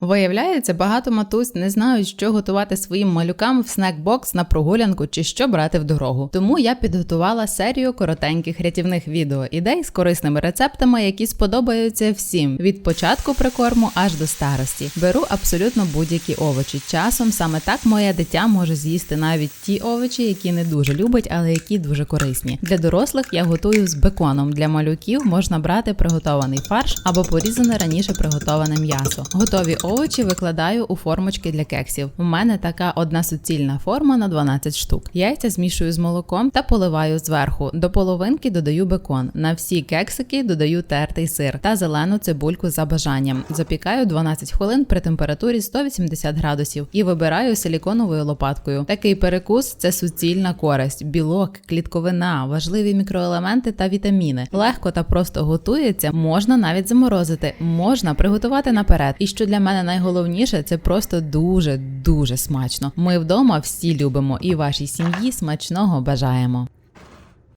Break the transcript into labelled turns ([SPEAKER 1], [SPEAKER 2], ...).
[SPEAKER 1] Виявляється, багато матусь не знають, що готувати своїм малюкам в снекбокс на прогулянку чи що брати в дорогу. Тому я підготувала серію коротеньких рятівних відео ідей з корисними рецептами, які сподобаються всім від початку прикорму аж до старості. Беру абсолютно будь-які овочі. Часом саме так моє дитя може з'їсти навіть ті овочі, які не дуже любить, але які дуже корисні. Для дорослих я готую з беконом. Для малюків можна брати приготований фарш або порізане раніше приготоване м'ясо. Готові овочі викладаю у формочки для кексів. У мене така одна суцільна форма на 12 штук. Яйця змішую з молоком та поливаю зверху. До половинки додаю бекон. На всі кексики додаю тертий сир та зелену цибульку за бажанням. Запікаю 12 хвилин при температурі 180 градусів і вибираю силіконовою лопаткою. Такий перекус це суцільна користь, білок, клітковина, важливі мікроелементи та вітаміни. Легко та просто готується, можна навіть заморозити, можна приготувати наперед. І що для мене найголовніше, це просто дуже дуже смачно. Ми вдома всі любимо і вашій сім'ї смачного бажаємо.